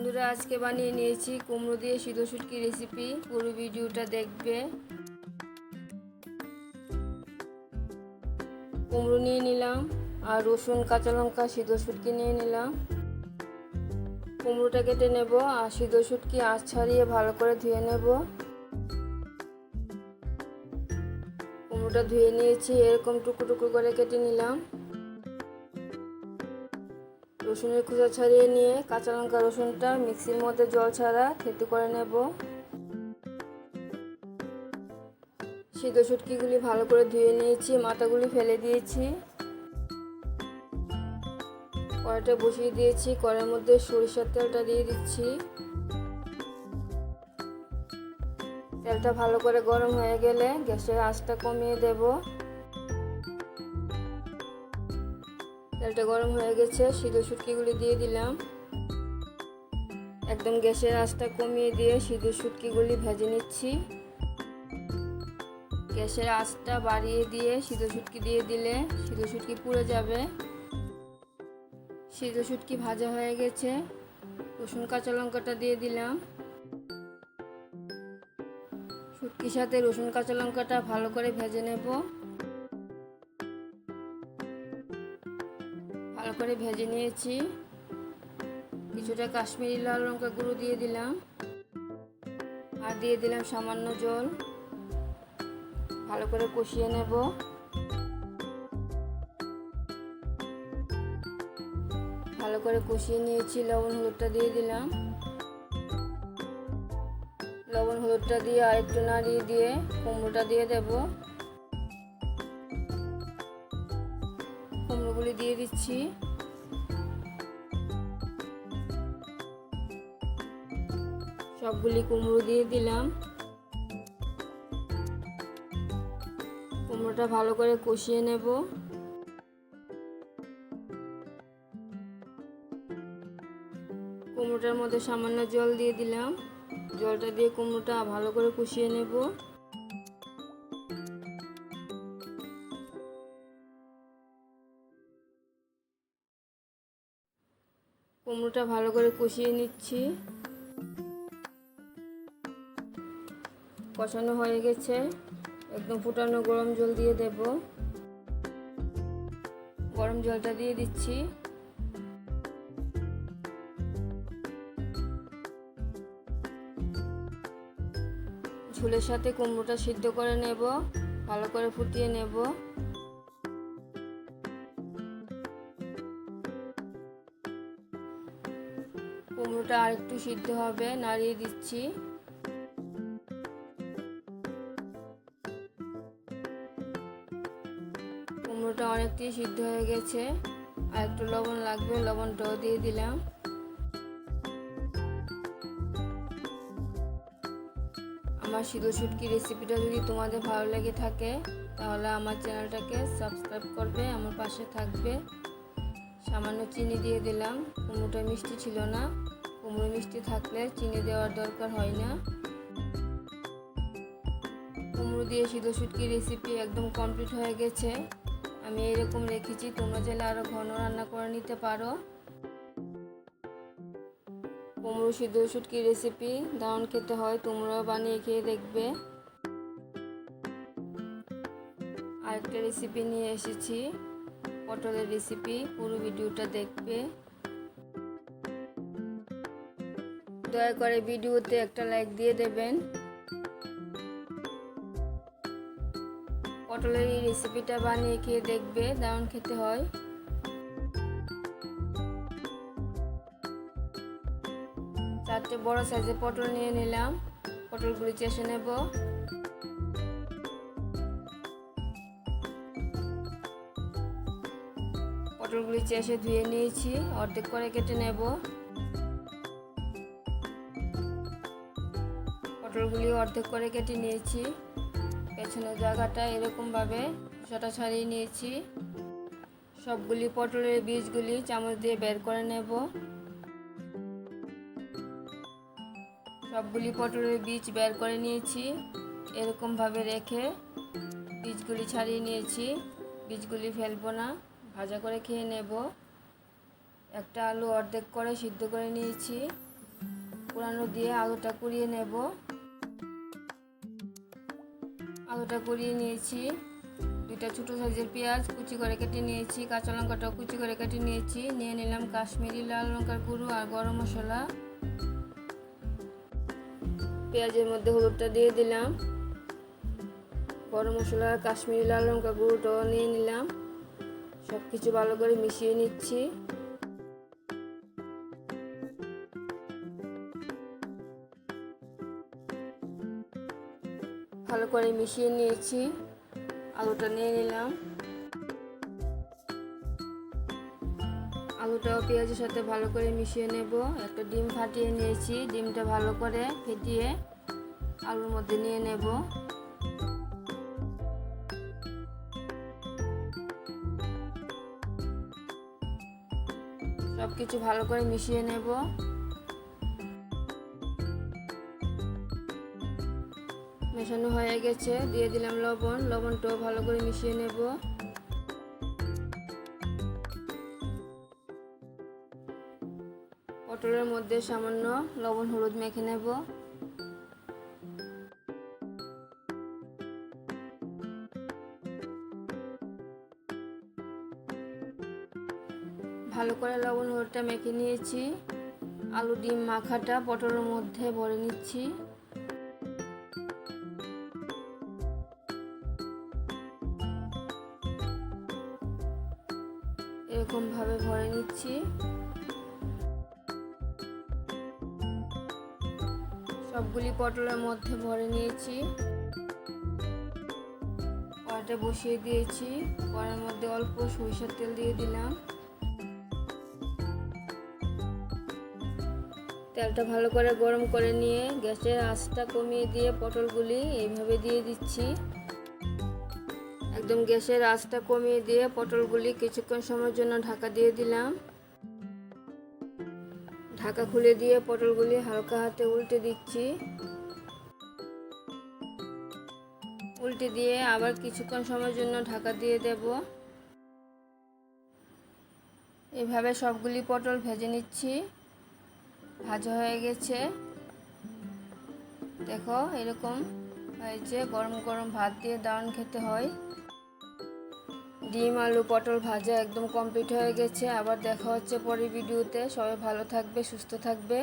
বন্ধুরা, আজকে বানিয়ে নিয়েছি কুমড়ো দিয়ে সিদ্ধ শুটকি রেসিপি পুরো ভিডিওটা দেখবে। কুমড়ো নিয়ে নিলাম, আর রসুন, কাঁচা লঙ্কা সিদ্ধ শুটকি নিয়ে নিলাম। কুমড়োটা কেটে নেব, আর সিদ্ধ শুটকি আঁচ ছাড়িয়ে ভালো করে ধুয়ে নেব। কুমড়োটা ধুয়ে নিয়েছি, এরকম টুকরো টুকরো করে কেটে নিলাম। রসুনের খোসা ছাড়িয়ে নিয়ে কাঁচা লঙ্কা রসুনটা মিক্সির মধ্যে জল ছাড়া থেতু করে নেব। সিদ্ধ শুটকিগুলি ভালো করে ধুয়ে নিয়েছি, মাথাগুলি ফেলে দিয়েছি। কড়াইটা বসিয়ে দিয়েছি, কড়াইয়ের মধ্যে সরিষার তেলটা দিয়ে দিচ্ছি। তেলটা ভালো করে গরম হয়ে গেলে গ্যাসের আঁচটা কমিয়ে দেবো। তেলটা গরম হয়ে গেছে সিদ্ধ শুটকিগুলি দিয়ে দিলাম। একদম গ্যাসের আঁচটা কমিয়ে দিয়ে সিদ্ধ শুটকিগুলি ভেজে নিচ্ছি। গ্যাসের আঁচটা বাড়িয়ে দিয়ে সিদ্ধ শুটকি দিয়ে দিলে সিদ্ধ শুটকি পুড়ে যাবে। সিদ্ধ শুটকি ভাজা হয়ে গেছে, রসুন, কাঁচা লঙ্কাটা দিয়ে দিলাম। শুটকির সাথে রসুন, কাঁচা লঙ্কাটা ভালো করে ভেজে নেব। করে ভেজে নিয়েছি। কিছুটা কাশ্মীরি লাল লঙ্কা গুঁড়ো দিয়ে দিলাম। আর দিয়ে দিলাম সামান্য জল। ভালো করে কষিয়ে নেব। ভালো করে কষিয়ে নিয়েছি, লবণ হলুদটা দিয়ে দিলাম। লবণ হলুদটা দিয়ে আরেকটু নাড়িয়ে দিয়ে কুমড়োটা দিয়ে দেবো। কুমড়োগুলি দিয়ে দিচ্ছি। সবগুলি কুমড়ো দিয়ে দিলাম। কুমড়োটা ভালো করে কষিয়ে নেব। কুমড়োটার মধ্যে সামান্য জল দিয়ে দিলাম। জলটা দিয়ে কুমড়োটা ভালো করে কষিয়ে নেব। কুমড়োটা ভালো করে কষিয়ে নিচ্ছি। কষানো হয়ে গেছে। একদম ফুটানো গরম জল দিয়ে দেব। গরম জলটা দিয়ে দিচ্ছি। ঝোলের সাথে কুমড়োটা সিদ্ধ করে নেব, ভালো করে ফুটিয়ে নেব। কুমড়োটা আরেকটু সিদ্ধ হবে, নাড়িয়ে দিচ্ছি। অনেকটাই সিদ্ধ হয়ে গেছে। আর একটু লবণ লাগবে লবণটাও দিয়ে দিলাম। আমার সিদ্ধ শুটকি রেসিপিটা যদি তোমাদের ভালো লেগে থাকে, তাহলে আমার চ্যানেলটাকে সাবস্ক্রাইব করবে, আমার পাশে থাকবে। সামান্য চিনি দিয়ে দিলাম। কুমড়োটা মিষ্টি ছিল না। কুমড়ো মিষ্টি থাকলে চিনি দেওয়ার দরকার হয় না। কুমড়ো দিয়ে সিদ্ধ শুটকি রেসিপি একদম কমপ্লিট হয়ে গেছে। আমি এরকম রেখেছি, তোমরা চাইলে আরও ঘন রান্না করে নিতে পারো। কুমড়ো সিদ্ধ শুটকি রেসিপি দারুণ খেতে হয়, তোমরাও বানিয়ে খেয়ে দেখবে। আরেকটা রেসিপি নিয়ে এসেছি, পটলের রেসিপি পুরো ভিডিওটা দেখবে। দয়া করে ভিডিওতে একটা লাইক দিয়ে দেবেন। পটলের এই রেসিপিটা বানিয়ে খেয়ে দেখবে, দারুণ খেতে হয়। চারটে বড় সাইজের পটল নিয়ে নিলাম। পটলগুলি চেষে নেব। পটলগুলি চেষে ধুয়ে নিয়েছি, অর্ধেক করে কেটে নেব। পটলগুলি অর্ধেক করে কেটে নিয়েছি। পেছনের জায়গাটা এরকমভাবে খোসাটা ছাড়িয়ে নিয়েছি। সবগুলি পটলের বীজগুলি চামচ দিয়ে বের করে নেব। সবগুলি পটলের বীজ বের করে নিয়েছি, এরকমভাবে রেখে বীজগুলি ছাড়িয়ে নিয়েছি। বীজগুলি ফেলব না, ভাজা করে খেয়ে নেব। একটা আলু অর্ধেক করে সিদ্ধ করে নিয়েছি। কুড়ানো দিয়ে আলুটা কুড়িয়ে নেব। আলুটা কুড়িয়ে নিয়েছি। দুইটা ছোটো সাইজের পেঁয়াজ কুচি করে কেটে নিয়েছি, কাঁচা লঙ্কাটাও কুচি করে কেটে নিয়েছি। নিয়ে নিলাম কাশ্মীরি লাল লঙ্কার গুঁড়ো আর গরম মশলা। পেঁয়াজের মধ্যে হলুদটা দিয়ে দিলাম। গরম মশলা কাশ্মীরি লাল লঙ্কা গুঁড়োটাও নিয়ে নিলাম। সব কিছু ভালো করে মিশিয়ে নিচ্ছি। করে মিশিয়ে নিয়েছি। আলুটা নিয়ে নিলাম। আলুটাও পেঁয়াজের সাথে ভালো করে মিশিয়ে নেব। একটা ডিম ফাটিয়ে নিয়েছি। ডিমটা ভালো করে ফেটিয়ে আলুর মধ্যে নিয়ে নেব। সব কিছু ভালো করে মিশিয়ে নেব। মেশানো হয়ে গেছে, দিয়ে দিলাম লবণ। লবণটাও ভালো করে মিশিয়ে নেব। পটলের মধ্যে সামান্য লবণ, হলুদ মেখে নেব। ভালো করে লবণ, হলুদটা মেখে নিয়েছি। আলু, ডিম, মাখাটা পটলের মধ্যে ভরে নিচ্ছি। এরকম ভাবে ভরে নিচ্ছি। সবগুলি পটলের মধ্যে ভরে নিয়েছি। কড়াইটা বসিয়ে দিয়েছি। কড়াইয়ের মধ্যে অল্প সরিষার তেল দিয়ে দিলাম। তেলটা ভালো করে গরম করে নিয়ে গ্যাসের আঁচটা কমিয়ে দিয়ে পটলগুলি এইভাবে দিয়ে দিচ্ছি। একদম গ্যাসের আঁচটা কমিয়ে দিয়ে পটলগুলি কিছুক্ষণ সময়ের জন্য ঢাকা দিয়ে দিলাম। ঢাকা খুলে দিয়ে পটলগুলি হালকা হাতে উল্টে দিচ্ছি। উল্টে দিয়ে আবার কিছুক্ষণ সময়ের জন্য ঢাকা দিয়ে দেব। এভাবে সবগুলি পটল ভেজে নিচ্ছি। ভাজা হয়ে গেছে। দেখো এরকম হয়েছে, গরম গরম ভাত দিয়ে দারুণ খেতে হয়। ডিম, আলু, পটল ভাজা একদম কমপ্লিট হয়ে গেছে। আবার দেখা হচ্ছে পরের ভিডিওতে সবাই ভালো থাকবে, সুস্থ থাকবে।